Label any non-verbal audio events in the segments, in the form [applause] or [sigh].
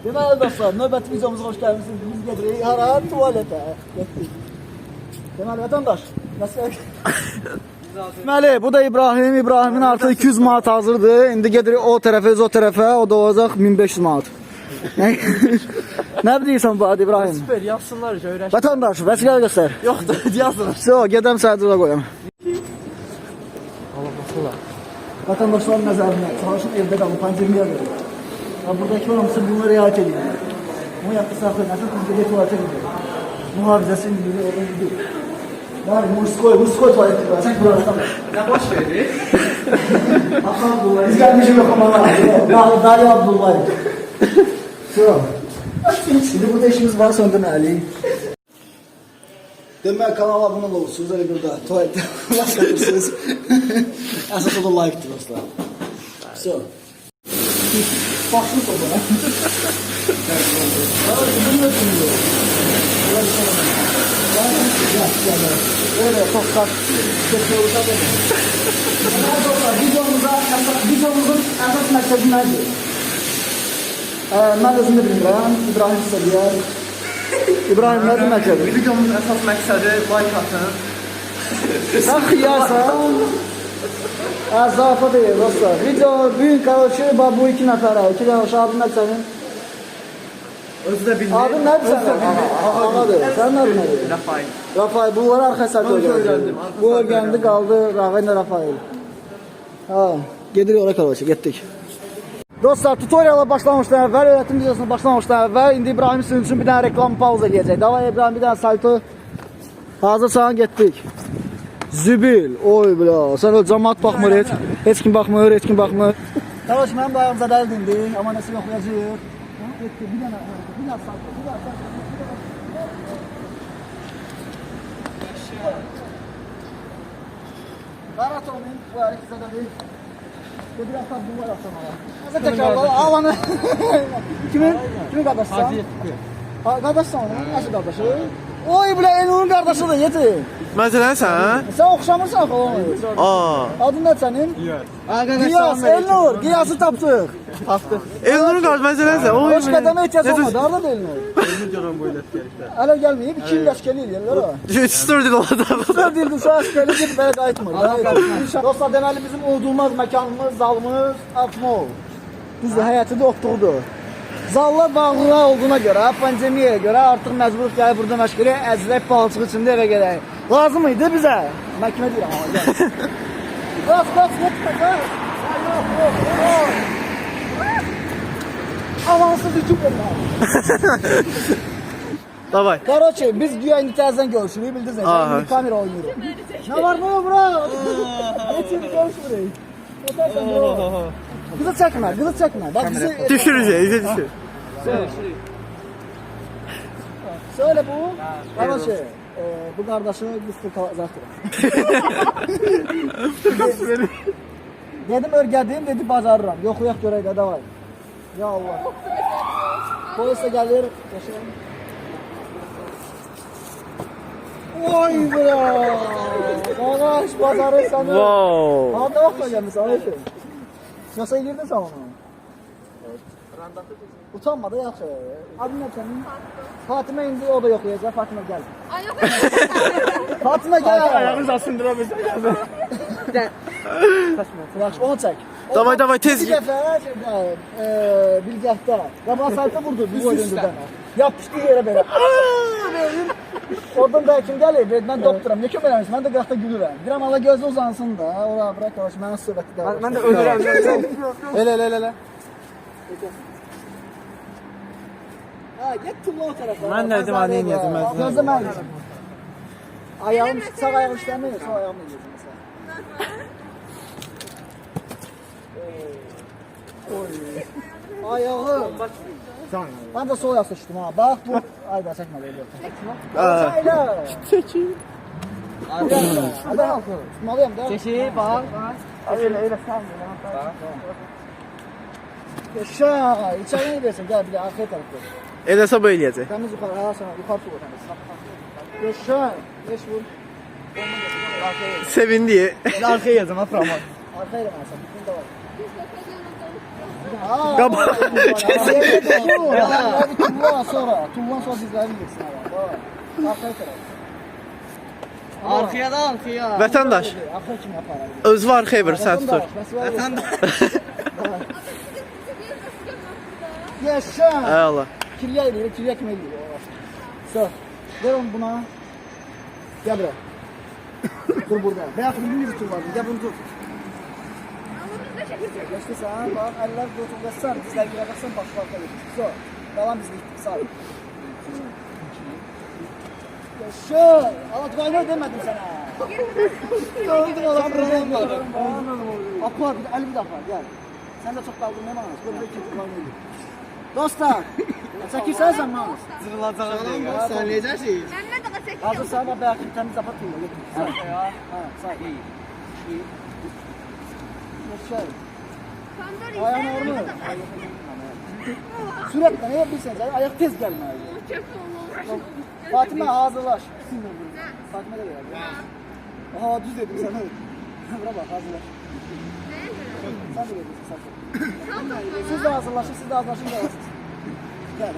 Deməli dostlar, növbəti videomuza xoş gəlmisiniz. Biz gedirik hara? Tualetə. Getdik. Deməli vətəndaş, məsələ Deməli, bu da İbrahim. İbrahimin artıq 200 manat hazırdır. İndi gedirik o tərəfə, o tərəfə. O da olacaq 1500 manat. Nə [laughs] bilirsən bu adı İbrahim? Süper yazsınlar öğrenç. Vətəndaş, vəsiqə göstər. Yok da [laughs] yazsınlar. So, gedəm sənə qoyam. Allah bakırlar. Vətəndaşların nəzərinə, çalışın evdə qalın, pandemiya verir. Ya buradakı hamısı bunu riayət edir. Bunu yaptı biz də tuvalete gidiyor. Mühafizəsi gidiyor, oradan gidiyor. Var, muskoy, muskoy tuvaleti var. Sen kullanırsan. Ne boş verdi? Hakan [laughs] Abdullah, biz gelmişim yok ama var. Dağlı Dali Abdullah. So. Şimdi burada işimiz var sonra deməli. Demək kanala abunə olursunuz, elə burada tuvaletdə like atırsınız. Əsas o da like-dır dostlar. So. Başlı soba. Öyle çok kat geçiyoruz da böyle. Videomuza, videomuzun əsas məqsədi nədir? Ee, mən özüm də bilmirəm, İbrahim sizə deyər. İbrahim nədir məqsədi? Videomuzun esas məqsədi like atın. Sən xiyarsan. Əzafa deyil dostlar. Video büyük qarşı bax bu iki nəfərə, iki dənə uşaq adın nədir sənin? Özü də bilmir. Adın nədir sənin? Ağadır. Sənin adın nədir? Rafael. Rafael, bunları arxa hesabda Mən öyrəndim. öyrəndim, arxa Bu öyrəndi, qaldı Rafael ilə Rafael. Ha, gedirik ora kalacaq, getdik. Dostlar, tutoriala başlamışdan əvvəl, öyrətim videosuna başlamışdan əvvəl, indi İbrahim sizin üçün bir dənə reklam pauza eləyəcək. Davay İbrahim, bir dənə saytı hazırsan, getdik. Zübil, oy bila, sən o cəmaat baxmır heç, heç kim baxmır, heç kim mənim də ayağım zədəldi indi, amma nəsə yoxlayacaq. Getdik, bir dənə, bir dənə saytı, bir saytı. Qarat olmayın, bu zədədir. Bir hafta bu var sana. Nəsə təkrar alanı. Kimin? Kimin qardaşsan? Ha, qardaşsan onun? Nəsə qardaşı? Oy bilə Elnurun qardaşıdır, yetir. Məsələn sən? Sən oxşamırsan axı ona. Aa. Adın nə sənin? Qiyas, Elnur, Qiyası tapdıq. Tapdıq. Elnurun məsələn sən? Oy. Hoş qədəmə ehtiyac olmadı, harada Elnur? Elini görən bu ilə gəlişdə. Hələ gəlməyib, 2 il əskəli eləyirlər o. Story olacaq. Güzel dildi, şu əskəli gedib belə qayıtmır. Dostlar, deməli bizim unudulmaz məkanımız, zalımız Atmol. Düzdür, həyəti də otduqdur. Zalla bağlılar olduğuna görə, pandemiyaya görə artıq məcburuq gəlib burada məşğulə əzrək palçığı içində evə gələk. Lazım idi bizə. Məhkəmə deyirəm amma. Qaç, qaç, qaç, qaç. Avansız YouTube'da. [laughs] Davay. Karoçe biz güya İngiltere'den görüşürüz. Bildiniz ne? Kamera oynuyorum. ne var ne var bro? Geçin görüşürüz. Kızı çekme, kızı çekme. Bak bizi... Düşüreceğiz, bizi düşür. Söyle. Bu. Bana şey. E, bu kardeşini biz kazaktık. [laughs] Dedim örgədim, dedi bacarıram. Yoxlayaq görək nə davay. Ya Allah. Polisa gəlir, yaşayın. Yaşayalım. Oy bra. Qaraş bacarırsan. Wow. Hadi vaxtla gəlmisən, ayıp. Yoxsa girdin sən onu? Utanma da yaxşı. Adın nə sənin? Fatimə indi o da yoxlayacaq. Fatimə gəl. Ay yok. [laughs] Fatimə gəl. Ayağınızı asındıra bilsən. Yaxşı, onu çək. Davay, davay, tez Bir git. dəfə şeydə, e, bilgəhdə, qabaq saytda vurdu, bir qoydu öncədən. Yapışdı yerə belə. [laughs] Aa. Oradan da kim gəlir, deyir, mən doktoram, niyə kömək eləmirsən? Mən də qıraqda gülürəm. Deyirəm, Allah gözü uzansın da, ora bırak, qardaş, mənə söhbəti də. Mən də ölürəm. Elə, elə, elə. Ha, get tulla o tərəfə. Mən nə dedim, anneyin yazım, mən Gözlə mən yazım. Ayağım, sağ ayağım işləmir, sol ayağımla yazım məsələn. Oy. Ayağım. Ben de sol ayak seçtim ha. Bak bu. Ay ben çekme böyle. Aa. Ayla. Çekin. Hadi al. Tutmalıyım da. Keşi bak. Öyle öyle sen. Yaşa. İçeri ne versin? Gel bir de arkaya tarafta. Elə hesab eləyəcək. Temiz yukarı. Ayağa sana. Yukarı tut temiz. Yaşa. Beş vur. Sevindi. Arkaya yazım ha Framan. Arkaya ben sana. Bunda var. Aa, Qaba- Hadi tullan sonra. Tullan sonra dizlerini geçsin. Bak. Arkaya taraf. Arkaya da arkaya. Vətəndaş, Arkaya kim yapar? özü var xeyir, sən tutur. Yaşa. Ay Allah. Kirya eləyir, kirya kimi eləyir. So, ver onu buna. Gel buraya. Dur burada. Beyaz bir bir tur var. Gel bunu tut. Geçti sen bak eller tutulgasan, dizler girersen bak bak bak. So, devam biz gittik sağ ol. Yaşa. Allah duvayla demedim sana. Gördüm Allah kurbanım. Apa bir elim de apa gel. Sen de çok kaldın ne manas? Böyle iki kullanıyor. Dostlar. Çəkirsən sən manas? Zırılacağım diye. Sen necəsin? Hazır sen bak belki bir tane zapat koyuyor. Götür. Sağ. Ha, sağ. İyi. İyi. Ayağın ağrı mı? [laughs] Sürekli ne yapıyorsun sen? Ayak tez gelme. Fatime hazırlaş. Fatime de gel. Aha düz dedim sana. [laughs] Buna bak hazırlaş. Sen de geliyorsun sen. Siz de hazırlaşın, siz de hazırlaşın siz. Gel. [laughs]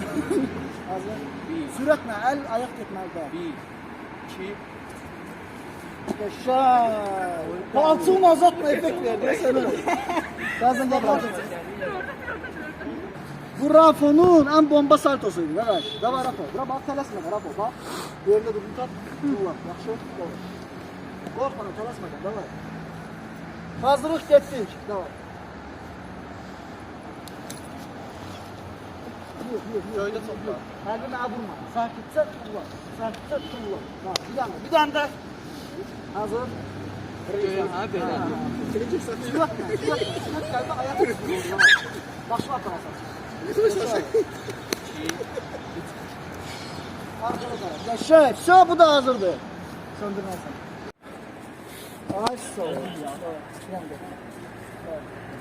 Hazır. Sürekli el ayak gitmeli. Bir, iki, Yaşa. Palçığını azaltma efekt verdi sana. Bazen bırak. Bu Rafo'nun en bomba saltosuydu. Yavaş. Dava Rafo. Bura bak telasma Rafo. Bak. Yerinde durun tat. Kullan. Yaxşı. Doğru. Korkma telasma. Dava. Hazırlık getdik. Dava. Şöyle topla. Kalbime vurma. Sakitse kullan. Sakitse kullan. Bak bir tane. Bir tane de. Hazır. Ha belə. Çeleceksin. Surat ne? Surat. Surat kalbe ayak tutuyor. Başla atarsan. Arkada. Ya şef. Şu bu da hazırdı. Söndürmezsen. Ay soğuk.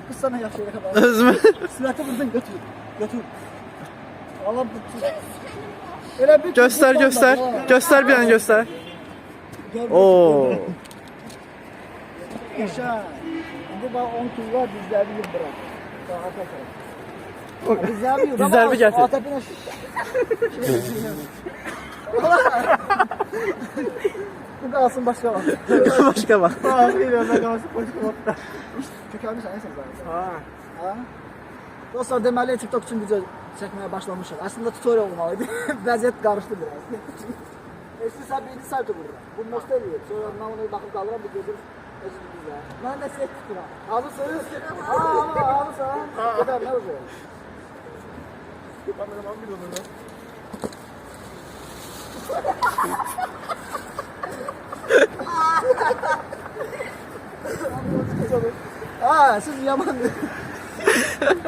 Kız sana yaşıyor kadar. Özümü. Silahı buradan götür. Götür. Allah bu. Öyle bir Göstər, göstər. Göstər bir dənə göstər. Oo. [laughs] Yaşa. Şimdi bak 10 kilo var dizlerini bırak. Daha arka taraf. Dizlerini Dizlerimi getir. Atapine şu. Bu kalsın başka bak. Başqa bax. Hayır, ben kalsın başka vakta. Kökəlmiş sən zaten. Ha. Ha? Dostlar deməli TikTok üçün video çəkməyə başlamışıq. Əslində tutorial olmalıydı. [laughs] Vəziyyət qarışdı biraz. Eski sən birinci saytı burada. Bu most eləyir. Sonra mən ona baxıb qalıram bir gözüm özüm güzel. Mən də set tuturam. Hazırsınız? Ha, ha, hazırsan. Gedər, nə olacaq? Kameraman bir onu. Ha, siz yaman.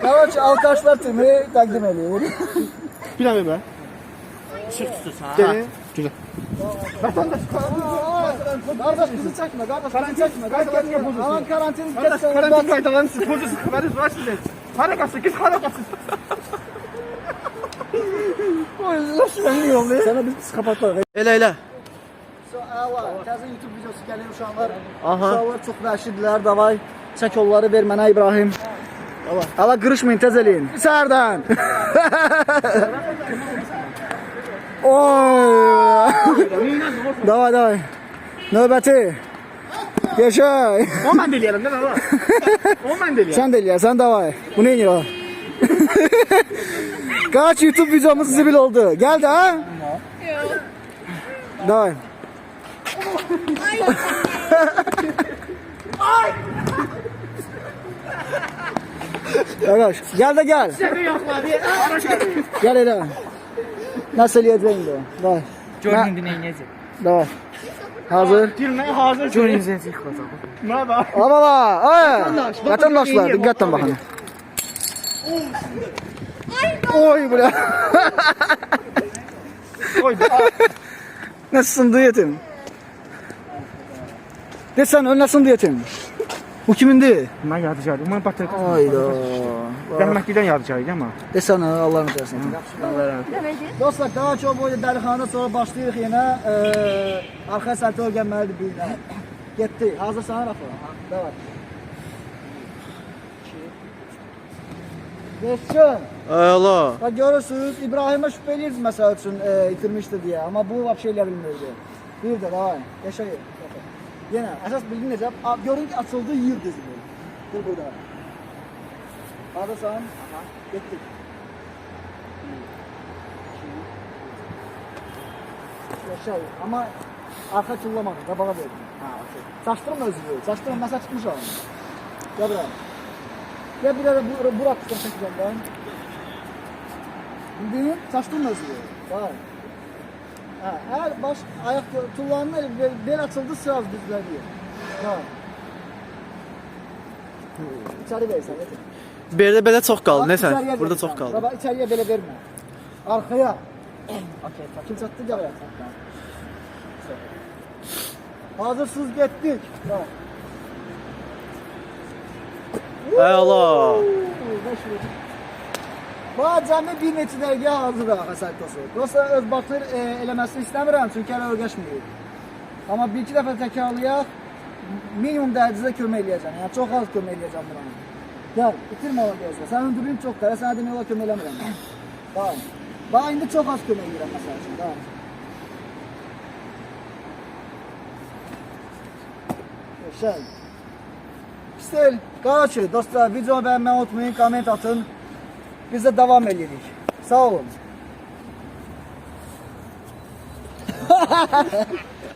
Kavaç alkaşlar timi təqdim edir. Bir tane ben. Dene. Qardaş bizi çəkmə, qardaş bizi çəkmə. Qardaş Alan karantin Kardeş, keçsə. karantin kaydalarını siz pozisyonu haberiz var sizin. Harekatsı, git harekatsı. Oy, nasıl ben yollayayım? Sənə biz psixopatlar. Elə elə. Əla, təzə YouTube videosu gəlir uşaqlar. Aha. Uşaqlar çox vəhşidirlər, davay. Çək onları ver mənə İbrahim. Allah. Allah qırışmayın, tez eləyin. Sərdən. [laughs] Oy. davay, davay. Növbəti. Yaşay. O ben deliyelim değil mi baba? O ben deliyelim. Sən də eləyərsən, davay. Bu edir o? Kaç YouTube videomuz zibil oldu. Geldi ha? Davay. Arkadaş gel de gel. Gel hele. Nasıl yiyeceğim de? Davay. Göründü neyinecek? Davay. Hazır. Girmeye hazır. Göründü Ne var? Al baba. Ay. Vatandaşlar dikkatle bakın. Oy bre. Oy. Nasılsın diyetim? De sen ön nasılsın diyetim? Bu kimindi? Ben yardımcıydı. Umarım patlayıp. Hayda. Rahmetli'den yardımcıydı ama. Desene Allah'ını versin. Dostlar daha çok böyle delikanlı sonra başlayırıq yenə. Ee, arxa sərtə öyrənməlidir bir [coughs] də. Getdi. Hazırsan Rafa? Davay. Geçsin. Əla. Bak görürsünüz İbrahim'e şüphe ediyoruz mesela için e, itirmişti diye ama bu vapşe ile bilmiyordu. Bir de daha yaşayın. Bildiğin necə? A- Görün ki açıldı yiyir dizini. Dur burada. Hadi sen. Gittik. Yaşayın ama arka çullamadı. Kabağa verdim. Ha, okey. Saçtırma özünü. Saçtırma mesela çıkmış abi. Gel buraya. Gel buraya bu, burak tutar çekeceğim ben. Bildin? Saçtırma özünü. Bak. Ha, her baş ayak tullanma bel, bel açıldı sıraz düzledi. Ha. İçeri versen yeter. Berdə belə çox qaldı. Bak, Nəsə, içeriye burada çox qaldı. Baba içeriye böyle verme. Arkaya. Okey, kim sattı gel buraya. Hazırsız gittik. Bak. Əla. Bana cəmi bir neçə dəqiqə hazır əsərtası. Yoxsa öz batır e, eləməsini istəmirəm, çünki hələ öyrəşməyib. Amma bir iki dəfə təkrarlayaq, minimum dərəcədə kömək eləyəcəm. Yəni çox az kömək eləyəcəm buna. Gəl, bitirmə ola gözlə. Sənin hündürlüyün çox qədər, sənə demək olar kömək eləmirəm. Tamam. Bax indi çox az kömək eləyirəm məsəl üçün. Tamam. Şey. Pistel, qarşı dostlar, videonu bəyənməyi unutmayın, komment atın. Biz de devam edelim. Sağ olun. [laughs]